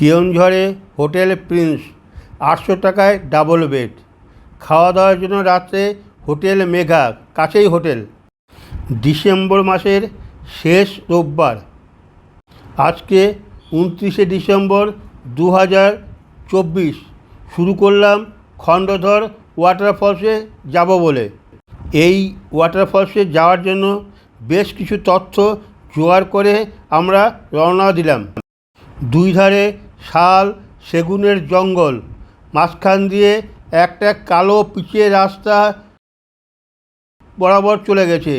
কেওনঝড়ে hotel Prince, আটশো টাকায় double bed. খাওয়া দাওয়ার জন্য রাত্রে হোটেল মেঘা, কাছেই হোটেল। ডিসেম্বর মাসের শেষ রোববার। আজকে উনত্রিশে ডিসেম্বর দু হাজার চব্বিশ। শুরু করলাম খণ্ডধর ওয়াটারফলসে যাব বলে। এই ওয়াটারফলসে যাওয়ার জন্য বেশ কিছু তথ্য জোগাড় করে আমরা রওনা দিলাম। দুই ধারে শাল, সেগুনের জঙ্গল, মাঝখান দিয়ে একটা কালো পিচের রাস্তা বরাবর চলে গেছে।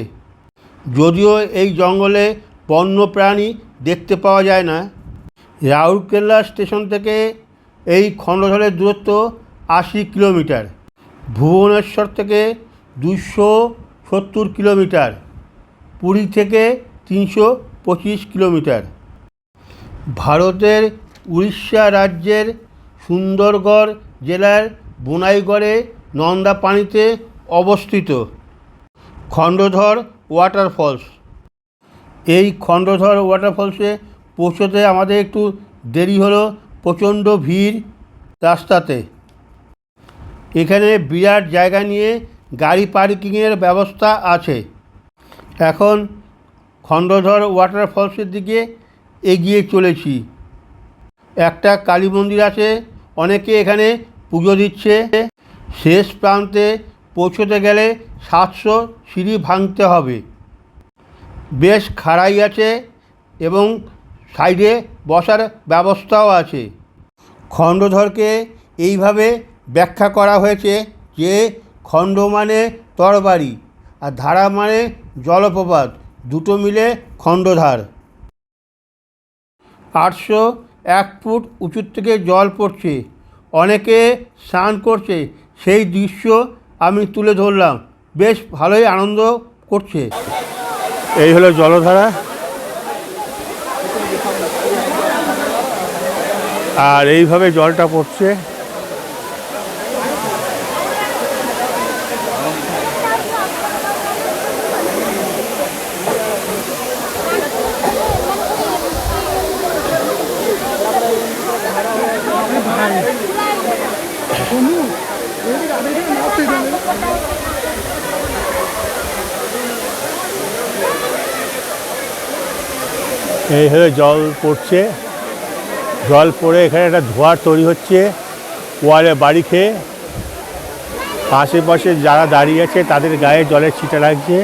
যদিও এই জঙ্গলে বন্য প্রাণী দেখতে পাওয়া যায় না। রাউরকেল্লা স্টেশন থেকে এই খণ্ডধরের দূরত্ব আশি কিলোমিটার। ভুবনেশ্বর থেকে দুশো সত্তর কিলোমিটার। পুরী থেকে তিনশো পঁচিশ কিলোমিটার। ভারতের উড়িষ্যা রাজ্যের সুন্দরগড় জেলার বোনাইগড়ে নন্দাপানিতে অবস্থিত। খণ্ডধর ওয়াটারফলস। এই খণ্ডধর ওয়াটারফলসে পৌঁছতে আমাদের একটু দেরি হলো, প্রচণ্ড ভিড় রাস্তাতে। এখানে বিরাট জায়গা নিয়ে গাড়ি পার্কিংয়ের ব্যবস্থা আছে। এখন খণ্ডধর ওয়াটারফলসের দিকে এগিয়ে চলেছি। একটা কালী মন্দির আছে, অনেকে এখানে পুজো দিচ্ছে। শেষ প্রান্তে পৌঁছতে গেলে সাতশো সিঁড়ি ভাঙতে হবে। বেশ খাড়াই আছে এবং সাইডে বসার ব্যবস্থাও আছে। খণ্ডধরকে এইভাবে ব্যাখ্যা করা হয়েছে যে খণ্ড মানে তরবারি আর ধারা মানে জলপ্রপাত, দুটো মিলে খণ্ডধার। আটশো এক ফুট উঁচুর থেকে জল পড়ছে। অনেকে স্নান করছে। সেই দৃশ্য আমি তুলে ধরলাম। বেশ ভালোই আনন্দ করছে। এই হলো জলধারা। আর এইভাবে জলটা পড়ছে। এই হলো জল পড়ছে। জল পড়ে এখানে একটা ধোঁয়ার তৈরি হচ্ছে। ওয়ালে বাড়ি খেয়ে। আশেপাশে যারা দাঁড়িয়ে আছে, তাদের গায়ে জলের ছিটা লাগছে।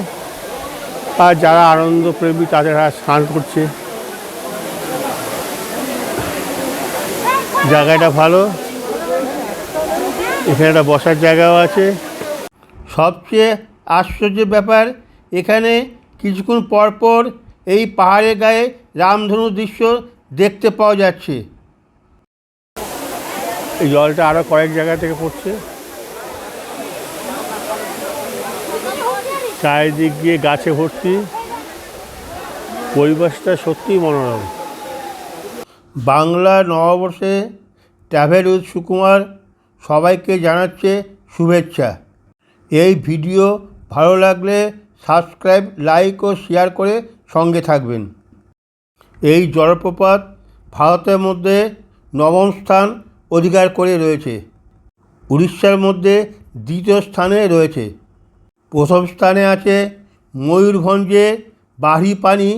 আর যারা আনন্দপ্রেমী তাদের স্নান করছে। জায়গাটা ভালো। এখানে একটা বসার জায়গাও আছে। সবচেয়ে আশ্চর্যের ব্যাপার, এখানে কিছুক্ষণ পর পর এই পাহাড়ের গায়ে রামধনু দৃশ্য দেখতে পাওয়া যাচ্ছে। এই জলটা আরও কয়েক জায়গা থেকে পড়ছে। চারিদিক দিয়ে গাছে ভর্তি। পরিবেশটা সত্যিই মনোরম। বাংলা নববর্ষে ট্রাভেল উইথ সুকুমার সবাইকে জানাচ্ছে শুভেচ্ছা। এই ভিডিও ভালো লাগলে সাবস্ক্রাইব লাইক ও শেয়ার করে সঙ্গে থাকবেন। এই জলপ্রপাত ভারতের মধ্যে নবম স্থান অধিকার করে রয়েছে। উড়িষ্যার মধ্যে দ্বিতীয় স্থানে রয়েছে। প্রথম স্থানে আছে ময়ূরভঞ্জে বাড়ি পানি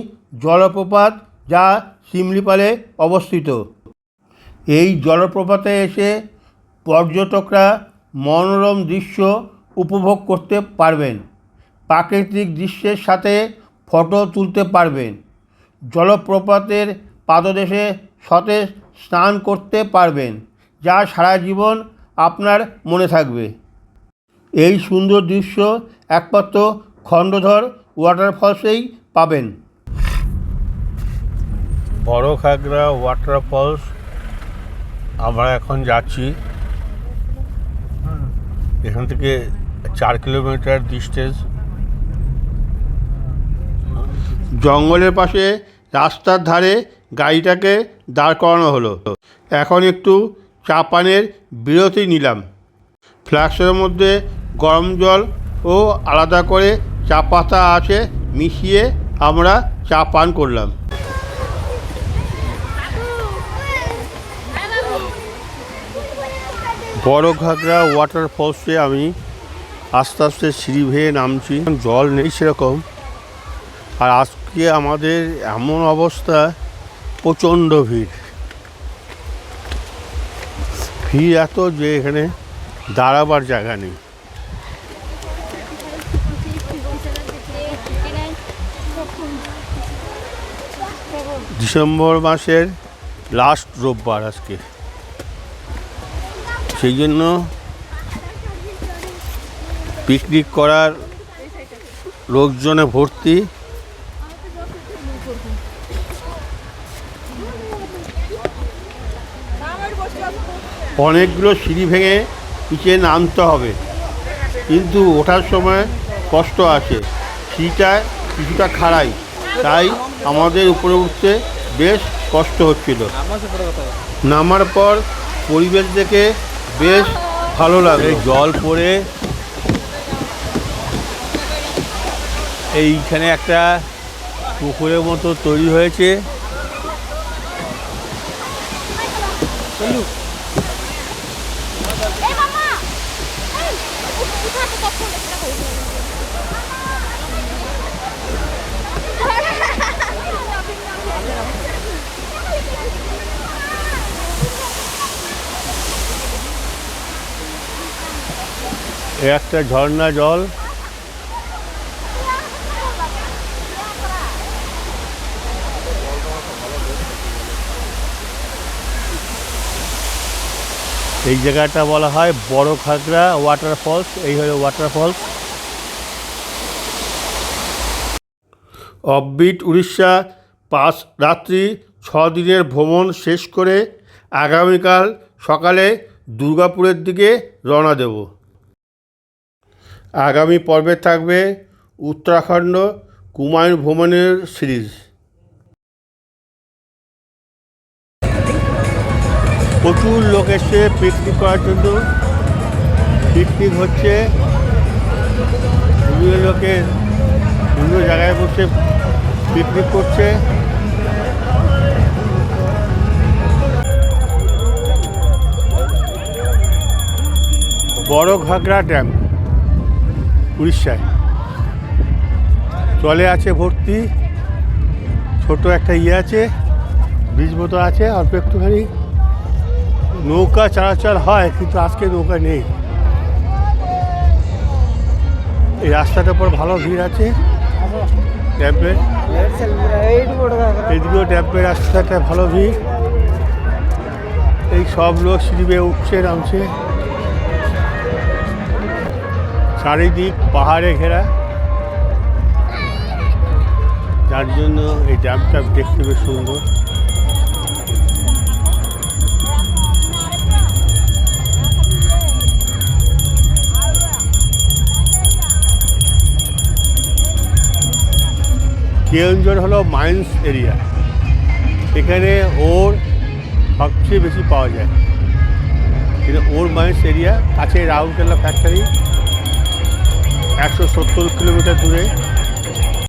জলপ্রপাত যা শিমলিপালে অবস্থিত। এই জলপ্রপাতে এসে পর্যটকরা মনোরম দৃশ্য উপভোগ করতে পারবেন। প্রাকৃতিক দৃশ্যের সাথে ফটো তুলতে পারবেন। জলপ্রপাতের পাদদেশে সতেজ স্নান করতে পারবেন, যা সারা জীবন আপনার মনে থাকবে। এই সুন্দর দৃশ্য একমাত্র খণ্ডধর ওয়াটারফলসেই পাবেন। বড় খাগড়া ওয়াটারফলস, আমরা এখন যাচ্ছি এখান থেকে চার কিলোমিটার ডিস্টেন্স জঙ্গলের পাশে রাস্তার ধারে গাড়িটাকে দাঁড় করানো হলো। এখন একটু চা পানের বিরতি নিলাম। ফ্লাক্সের মধ্যে গরম জল ও আলাদা করে চা পাতা আছে মিশিয়ে আমরা চা পান করলাম। বড় ঘাগরা ওয়াটারফলসে আমি আস্তে আস্তে সিঁড়ি ভেয়ে নামছি। জল নেই সেরকম। আর আজকে আমাদের এমন অবস্থা, প্রচণ্ড ভিড়। ভিড় এত যে এখানে দাঁড়াবার জায়গা নেই। ডিসেম্বর মাসের লাস্ট রোববার আজকে। সেই জন্য পিকনিক করার লোকজনে ভর্তি। অনেকগুলো সিঁড়ি ভেঙে নিচে নামতে হবে। কিন্তু ওঠার সময় কষ্ট আছে। সিঁড়িটা কিছুটা খাড়াই। তাই আমাদের উপরে উঠতে বেশ কষ্ট হচ্ছিল। নামার পর পরিবেশ দেখে বেশ ভালো লাগে জল পড়ে এইখানে একটা পুকুরের মতো তৈরি হয়েছে। একটা ঝর্ণা জল। এই জায়গাটা বলা হয় বড় খাগড়া ওয়াটারফলস এই হলো ওয়াটারফলস অফবিট উড়িষ্যা, পাঁচ রাত্রি, ছ দিনের ভ্রমণ শেষ করে আগামীকাল সকালে দুর্গাপুরের দিকে রওনা দেব। আগামী পর্বে থাকবে উত্তরাখণ্ড কুমায়ুন ভ্রমণের সিরিজ। প্রচুর লোক এসছে পিকনিক করার জন্য। পিকনিক হচ্ছে বিভিন্ন লোকে বিভিন্ন জায়গায় বসে পিকনিক করছে। বড় ঘাগরা ড্যাম, উড়িষ্যায়। জলে আছে ভর্তি, ছোট একটা ইয়ে আছে ব্রিজ মতো আছে, অল্প একটুখানি নৌকা চলাচল হয়, কিন্তু আজকে নৌকা নেই। এই রাস্তাটার পর ভালো ভিড় আছে। এদিকেও ট্যাম্পের রাস্তাটা ভালো ভিড়। এই সব লোক সিঁড়ি উঠছে, নামছে। চারিদিক পাহাড়ে ঘেরা। যার জন্য এই ড্যামটা দেখতে বেশ সুন্দর। কেওনঝড় হলো মাইন্স এরিয়া। এখানে ওর সবচেয়ে বেশি পাওয়া যায়। কিন্তু ওর মাইন্স এরিয়া কাছে রাউরকেলা ফ্যাক্টরি, একশো সত্তর কিলোমিটার দূরে।